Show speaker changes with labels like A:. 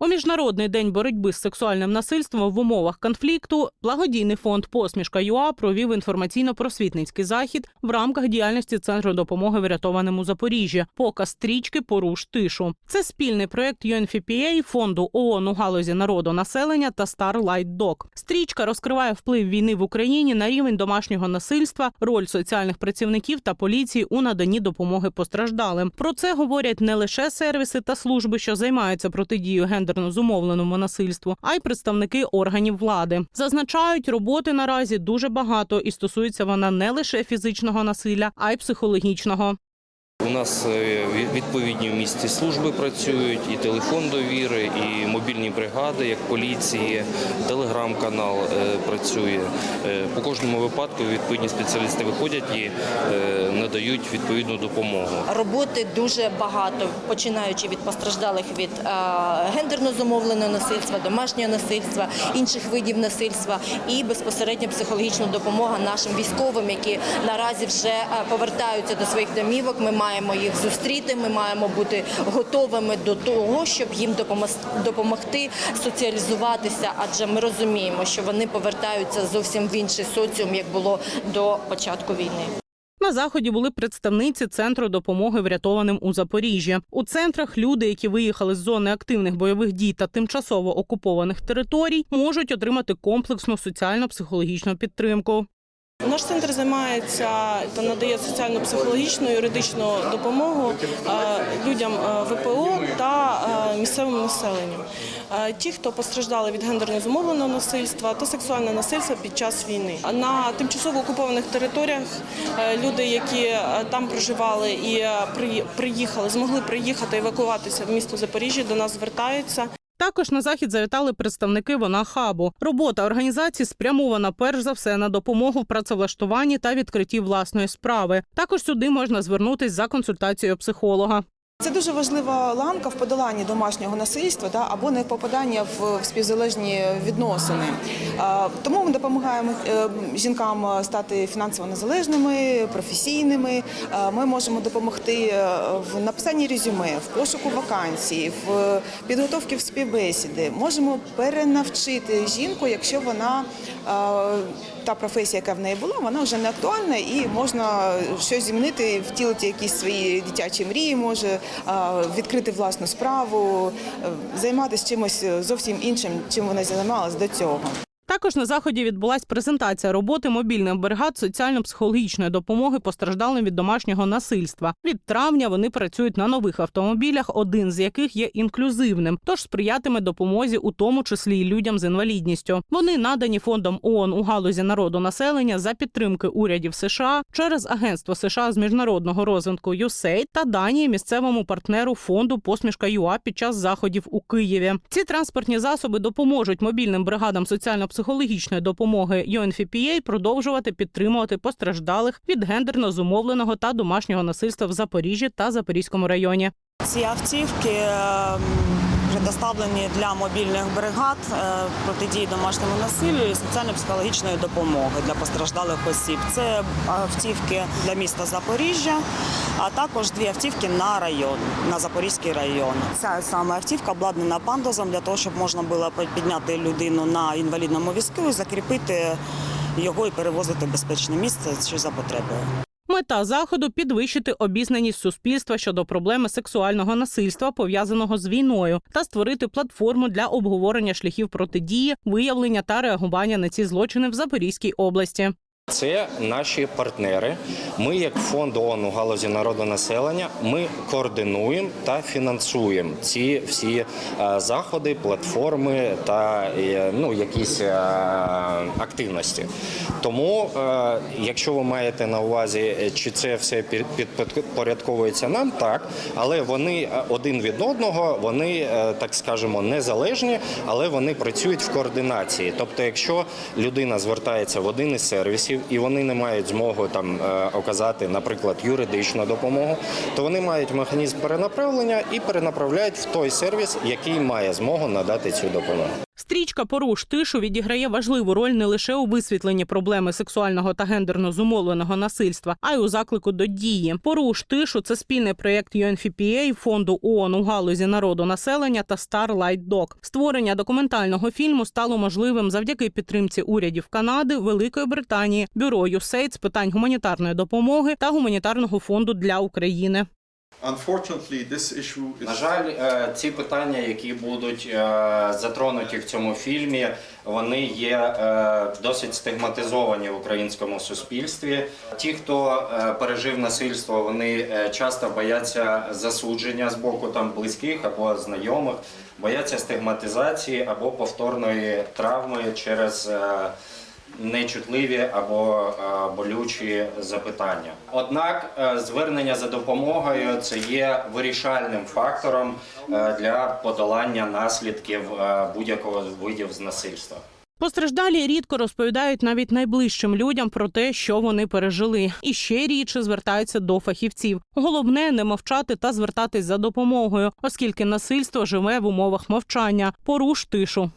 A: У міжнародний день боротьби з сексуальним насильством в умовах конфлікту благодійний фонд Посмішка ЮА провів інформаційно-просвітницький захід в рамках діяльності центру допомоги врятованим у Запоріжжі. Показ стрічки Поруш тишу. Це спільний проект UNFPA, фонду ООН у галузі народу населення та Starlight Dog. Стрічка розкриває вплив війни в Україні на рівень домашнього насильства, роль соціальних працівників та поліції у наданні допомоги постраждалим. Про це говорять не лише сервіси та служби, що займаються протидією гендерно зумовленому насильству, а й представники органів влади. Зазначають, роботи наразі дуже багато і стосується вона не лише фізичного насилля, а й психологічного.
B: У нас е, відповідні в місті служби працюють, і телефон довіри, і мобільні бригади, як поліції, телеграм-канал е, працює. Е, По кожному випадку відповідні спеціалісти виходять і надають відповідну допомогу.
C: Роботи дуже багато, починаючи від постраждалих від гендерно зумовленого насильства, домашнього насильства, інших видів насильства і безпосередньо психологічна допомога нашим військовим, які наразі вже повертаються до своїх домівок. Ми маємо їх зустріти. Ми маємо бути готовими до того, щоб їм допомогти соціалізуватися, адже ми розуміємо, що вони повертаються зовсім в інший соціум, як було до початку війни.
A: На заході були представниці центру допомоги врятованим у Запоріжжі. У центрах люди, які виїхали з зони активних бойових дій та тимчасово окупованих територій, можуть отримати комплексну соціально-психологічну підтримку.
D: Наш центр займається та надає соціальну психологічну юридичну допомогу е, людям е, ВПО та е, місцевому населенню. Ті, хто постраждали від гендерно зумовленого насильства та сексуального насильства під час війни. На тимчасово окупованих територіях люди, які там проживали і при- приїхали, змогли приїхати евакуватися в місто Запоріжжя, до нас звертаються.
A: Також на захід завітали представники вона хабу. Робота організації спрямована перш за все на допомогу в працевлаштуванні та відкритті власної справи. Також сюди можна звернутись за консультацією психолога.
E: Це дуже важлива ланка в подоланні домашнього насильства да, або не попадання в, співзалежні відносини. Тому ми допомагаємо е, жінкам стати фінансово незалежними, професійними. Ми можемо допомогти е, в написанні резюме, в пошуку вакансій, в підготовці в співбесіди. Можемо перенавчити жінку, якщо вона е, та професія, яка в неї була, вона вже не актуальна і можна щось змінити, втілити якісь свої дитячі мрії, може відкрити власну справу, е, займатися чимось зовсім іншим, чим вона займалась до цього.
A: Також на заході відбулась презентація роботи мобільних бригад соціально-психологічної допомоги постраждалим від домашнього насильства. Від травня вони працюють на нових автомобілях, один з яких є інклюзивним, тож сприятиме допомозі, у тому числі й людям з інвалідністю. Вони надані фондом ООН у галузі народу населення за підтримки урядів США через Агентство США з міжнародного розвитку USAID та Данії місцевому партнеру фонду Посмішка ЮА під час заходів у Києві. Ці транспортні засоби допоможуть мобільним бригадам соціально-психологічної допомоги UNFPA продовжувати підтримувати постраждалих від гендерно зумовленого та домашнього насильства в Запоріжжі та Запорізькому районі.
F: Ці автівки предоставлені для мобільних бригад е, протидії домашньому насиллю і соціально-психологічної допомоги для постраждалих осіб. Це автівки для міста Запоріжжя, а також дві автівки на район, на Запорізький район. Ця саме автівка обладнана пандозом для того, щоб можна було підняти людину на інвалідному візку і закріпити його і перевозити в безпечне місце, що за потребою.
A: Мета заходу підвищити обізнаність суспільства щодо проблеми сексуального насильства, пов'язаного з війною, та створити платформу для обговорення шляхів протидії, виявлення та реагування на ці злочини в Запорізькій області.
B: Це наші партнери. Ми, як фонд ООН у галузі народонаселення, ми координуємо та фінансуємо ці всі е, заходи, платформи та е, ну, якісь е, активності. Тому, якщо ви маєте на увазі, чи це все під- підпорядковується нам, так, але вони один від одного, вони, так скажемо, незалежні, але вони працюють в координації. Тобто, якщо людина звертається в один із сервісів і вони не мають змоги там е, оказати, наприклад, юридичну допомогу, то вони мають механізм перенаправлення і перенаправляють в той сервіс, який має змогу надати цю допомогу.
A: Стрічка Поруш тишу відіграє важливу роль не лише у висвітленні проблеми сексуального та гендерно зумовленого насильства, а й у заклику до дії. Поруш тишу це спільний проєкт UNFPA, фонду ООН у галузі народу населення та Starlight Dog. Створення документального фільму стало можливим завдяки підтримці урядів Канади, Великої Британії, бюро USAID з питань гуманітарної допомоги та гуманітарного фонду для України.
B: На жаль, е, ці питання, які будуть е, затронуті в цьому фільмі, вони є е, досить стигматизовані в українському суспільстві. Ті, хто пережив насильство, вони часто бояться засудження з боку там близьких або знайомих, бояться стигматизації або повторної травми через. Нечутливі або е, болючі запитання. Однак е, звернення за допомогою це є вирішальним фактором е, для подолання наслідків будь-якого видів з насильства.
A: Постраждалі рідко розповідають навіть найближчим людям про те, що вони пережили, і ще рідше звертаються до фахівців. Головне не мовчати та звертатись за допомогою, оскільки насильство живе в умовах мовчання. Поруш тишу.